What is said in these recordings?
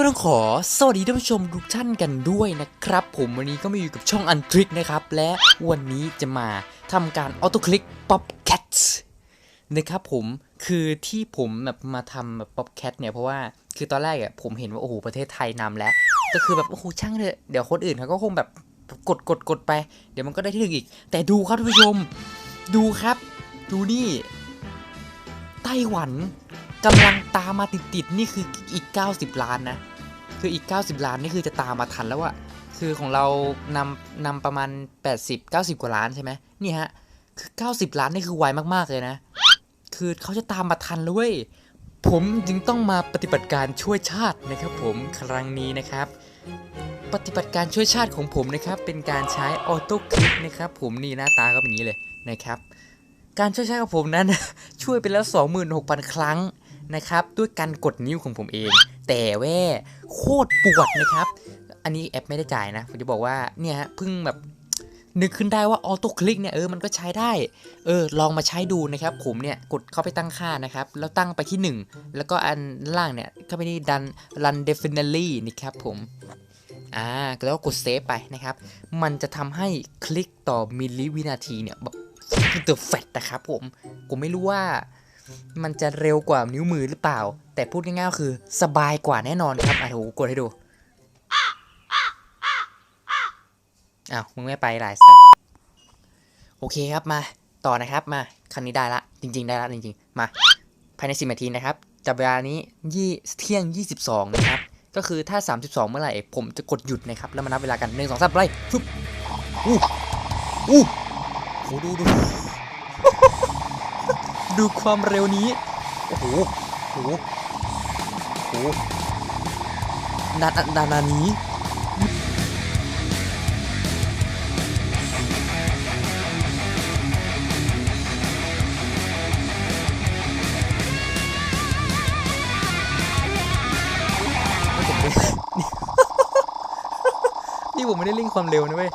ก็ต้องขอสวัสดีท่านผู้ชมทุกท่านกันด้วยนะครับ ผมวันนี้ก็มาอยู่กับช่องอันทริกนะครับ และวันนี้จะมาทำการออโต้คลิกป๊อปแคทนะครับผมคือที่ผมแบบมาทำแบบป๊อปแคทเนี่ยเพราะว่าคือตอนแรกอะผมเห็นว่า โอ้โห ประเทศไทยนำแล้ว ก็คือแบบโอ้โหช่างเถอะเดี๋ยวคนอื่นเขาก็คงแบบกดกดกดไป เดี๋ยวมันก็ได้ที่หนึ่งอีก แต่ดูครับท่านผู้ชม ดูครับ ดูนี่ ไต้หวันกำลังตามมาติดๆนี่คืออีก 90 ล้านนะ คืออีก 90 ล้านนี่คือจะตามมาทันแล้วอะคือของเรานำนำประมาณ 80 90 กว่าล้านใช่ไหมนี่ฮะคือ90 ล้านนี่คือไวมากๆเลยนะ คือเขาจะตามมาทันแล้วเว้ยผมจึงต้องมาปฏิบัติการช่วยชาตินะครับ ผมครั้งนี้นะครับ ปฏิบัติการช่วยชาติของผมนะครับ เป็นการใช้ออโต้คลิกนะครับ ผมนี่หน้าตาก็เป็นอย่างนี้เลยนะครับ การช่วยชาติของผมนั้น ช่วยไปแล้ว 26,000 ครั้งนะครับ ด้วยการกดนิ้วของผมเอง แต่แว่โคตรปวดนะครับ อันนี้แอปไม่ได้จ่ายนะ ผมจะบอกว่าเนี่ยฮะเพิ่งแบบนึกขึ้นได้ว่าออโต้คลิกเนี่ยเออมันก็ใช้ได้เออลองมาใช้ดูนะครับ ผมเนี่ยกดเข้าไปตั้งค่านะครับ แล้วตั้งไปที่ 1 แล้วก็อันล่างเนี่ยเข้าไปที่ดัน run definitely นะครับผมอ่าแล้วก็กดเซฟไปนะครับ มันจะทำให้คลิกต่อมิลลิวินาทีเนี่ยแบบเตอร์แฟตนะครับผมผมไม่รู้ว่ามันจะเร็วกว่านิ้วมือหรือเปล่า แต่พูดง่ายๆก็คือสบายกว่าแน่นอนครับอะโหกดให้ดูอ้าวมึงไม่ไปหลายสัตโอเคครับมาต่อนะครับมาคันนี้ได้ละจริง ๆ ได้ละจริงๆมาภายใน 10นาทีนะครับจับเวลานี้ยี่เที่ยง 22 นะครับ ก็คือถ้า 32 เมื่อไหร่ ผมจะกดหยุดนะครับ แล้วมานับเวลากัน 1 2 3ไปฟึบอู้อู้โหดูดู ดูความเร็วนี้ โอ้โหโอ้โห โหนานานานานี้นี่ผมไม่ได้เร่งความเร็วนะเว้ย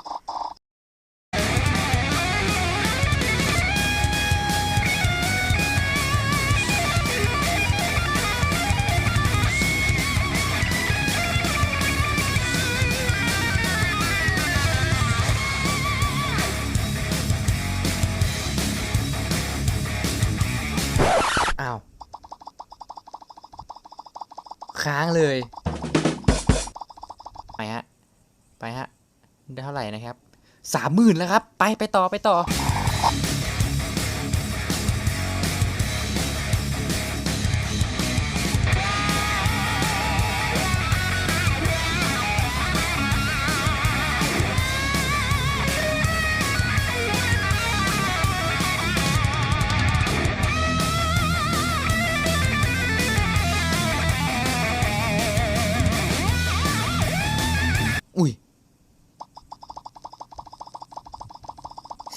ค้างเลย ไปฮะ ไปฮะ ได้เท่าไหร่นะครับสามหมื่นแล้วครับ ไปไปต่อไปต่อ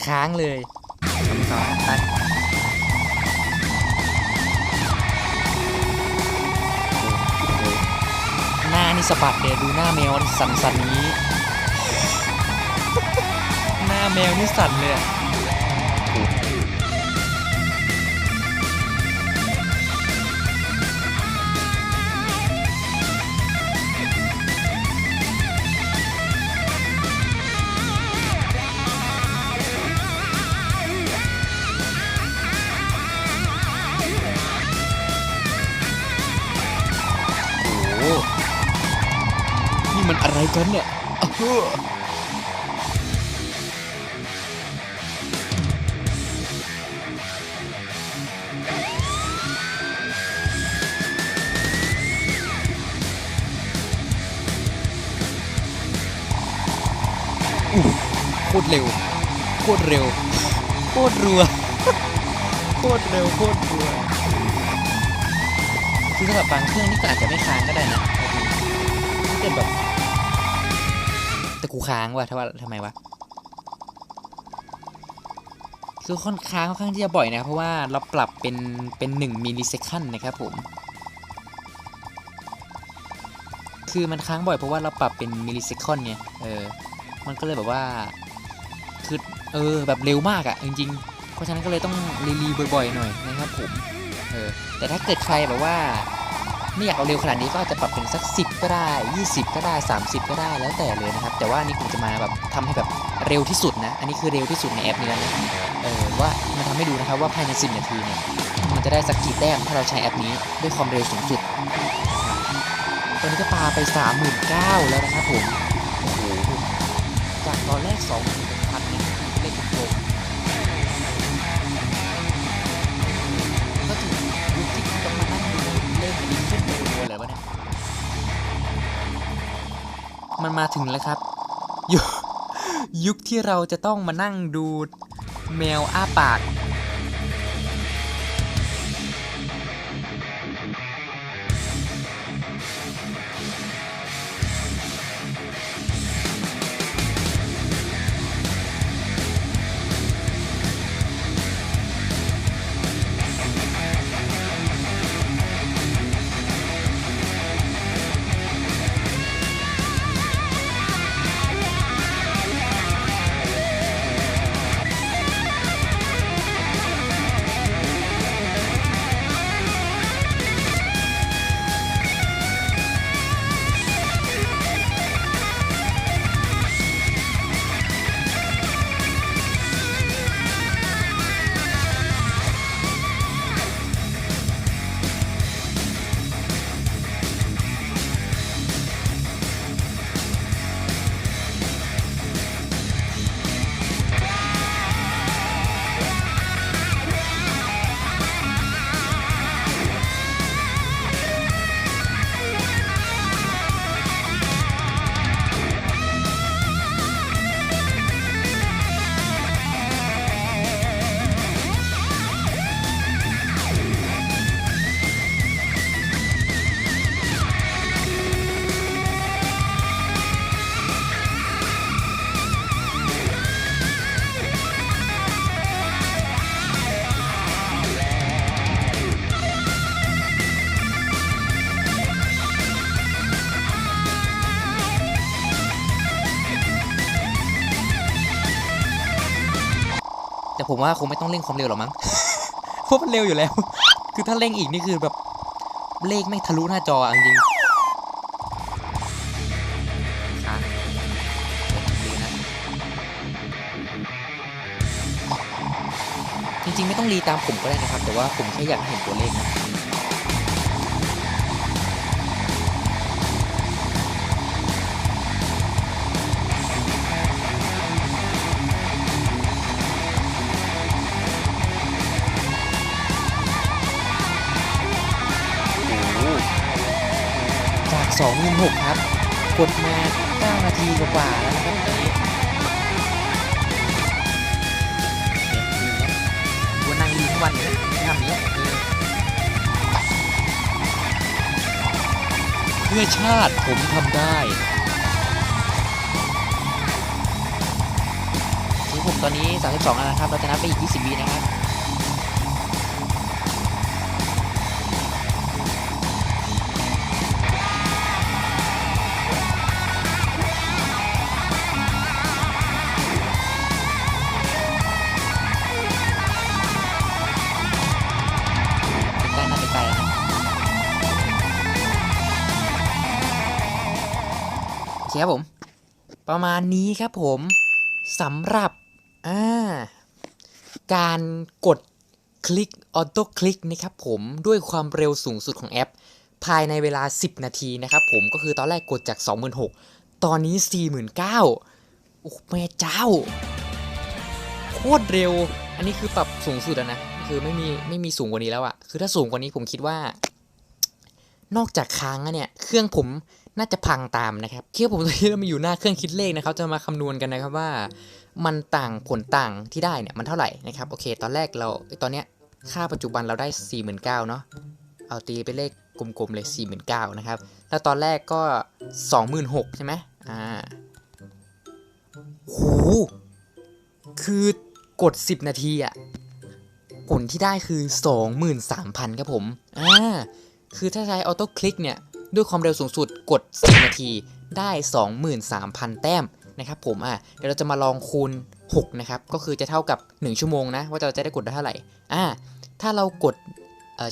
ค้างเลยทำต่อไปหน้านี่สะบัดเดยดูหน้าแมวสั่นสันๆนี้ หน้าแมวนี่สั่นเลย มันอะไรกันเนี่ยอู้โคตรเร็ว โคตรเร็ว โคตรรัว โคตรเร็ว โคตรรัว คือสำหรับบางเครื่องนี่ก็อาจจะไม่ค้างก็ได้นะถ้าเกิดแบบ แต่กูค้างว่ะทำไมทำไมวะคือค่อนค้างค่อนข้างที่จะบ่อยนะ เพราะว่าเราปรับเป็นเป็น1มิลลิเซคันนะครับผม คือมันค้างบ่อยเพราะว่าเราปรับเป็นมิลลิเซคันไงเออมันก็เลยแบบว่าคือเออแบบเร็วมากอะ่ะจริงๆเพราะฉะนั้นก็เลยต้องรีรีบ่อยๆหน่อยนะครับผมเออแต่ถ้าเกิดใครแบบว่า ไม่อยากเอาเร็วขนาดนี้ก็อาจจะปรับเป็นสัก 10 ก็ได้ 20 ก็ได้ 30 ก็ได้แล้วแต่เลยนะครับ แต่ว่านี่ผมจะมาแบบทำให้แบบเร็วที่สุดนะ อันนี้คือเร็วที่สุดในแอปนี้แล้วนะเออว่ามันทำให้ดูนะครับว่าภายใน 10 นาทีเนี่ยมันจะได้สักกี่แต้มถ้าเราใช้แอปนี้ด้วยความเร็วสูงสุดตอนนี้ก็ปาไป 39,000แล้วนะครับผมโอ้โหจากตอนแรก2 0 0 0 มาถึงแล้วครับยุคยุคที่เราจะต้องมานั่งดูแมวอ้าปาก ผมว่าคงไม่ต้องเร่งความเร็วหรอกมั้งเพราะมันเร็วอยู่แล้ว คือถ้าเร่งอีกนี่คือแบบเลขไม่ทะลุหน้าจอจริงจริงๆ ไม่ต้องรีตามผมก็ได้นะครับ แต่ว่าผมแค่อยากเห็นตัวเลขนะ 2 1 6 ครับ กดมา 9 นาทีกว่าแล้วนะครับตอนนี้วันนั่งยืนทุกวันเลยทำนี้เพื่อชาติผมทำได้ผมตอนนี้ 32 แล้วนะครับ เราจะนับไปอีก 20วินะครับ คครับผม ประมาณนี้ครับผมสำหรับอ่าการกดคลิกออโต้คลิกนะครับผมด้วยความเร็วสูงสุดของแอป ภายในเวลา 10 นาทีนะครับผมก็คือตอนแรกกดจาก 26,000 ตอนนี้ 49,000 โอ้แม่เจ้า โคตรเร็ว อันนี้คือปรับสูงสุดแล้วนะ คือไม่มีไม่มีสูงกว่านี้แล้วอะคือถ้าสูงกว่านี้ผมคิดว่า นอกจากค้างแล้วเนี่ย เครื่องผม น่าจะพังตามนะครับเครื่องผมตอนนี้เรามาอยู่หน้าเครื่องคิดเลขนะครับ จะมาคำนวณกันนะครับว่า มันต่างผลต่างที่ได้เนี่ยมันเท่าไหร่นะครับโอเค ตอนแรกเราตอนเนี้ยค่าปัจจุบันเราได้ 49,000เนาะเอาตีเป็นเลขกลมๆเลย 49,000นะครับแล้วตอนแรกก็ 26,000ใช่ไหมอ่าโหคือกด 10 นาทีอะผลที่ได้คือ 23,000ครับผมอ่าคือถ้าใช้ออโต้คลิกเนี่ย ด้วยความเร็วสูงสุดกด 10 นาทีได้ 23,000 แต้มนะครับผมอ่าเดี๋ยวเราจะมาลองคูณ 6 นะครับ ก็คือจะเท่ากับ 1 ชั่วโมงนะ ว่าเราจะได้กดได้เท่าไหร่อ่าถ้าเรากด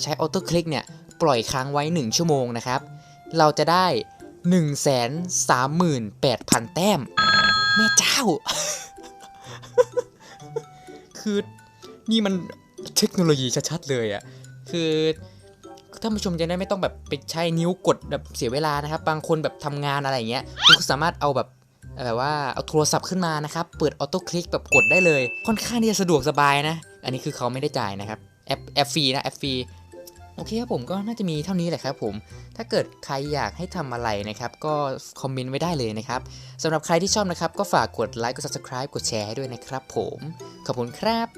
ใช้ออโต้คลิกเนี่ย ปล่อยค้างไว้ 1 ชั่วโมงนะครับ เราจะได้ 138,000 แต้ม แม่เจ้า คือนี่มันเทคโนโลยีชัดๆเลยอะ่ะ คือ ท่านผู้ชมจะได้ไม่ต้องแบบไปใช้นิ้วกดแบบเสียเวลานะครับ บางคนแบบทำงานอะไรเงี้ยคุณก็สามารถเอาแบบแบบว่าเอาโทรศัพท์ขึ้นมานะครับ เปิดออโต้คลิกแบบกดได้เลย ค่อนข้างที่จะสะดวกสบายนะ อันนี้คือเขาไม่ได้จ่ายนะครับ แอปแอปฟรีนะแอปฟรีโอเคครับผมก็น่าจะมีเท่านี้แหละครับผม ถ้าเกิดใครอยากให้ทำอะไรนะครับ ก็คอมเมนต์ไว้ได้เลยนะครับสำหรับใครที่ชอบนะครับ ก็ฝากกดไลค์กด subscribe กดแชร์ให้ด้วยนะครับผม ขอบคุณครับ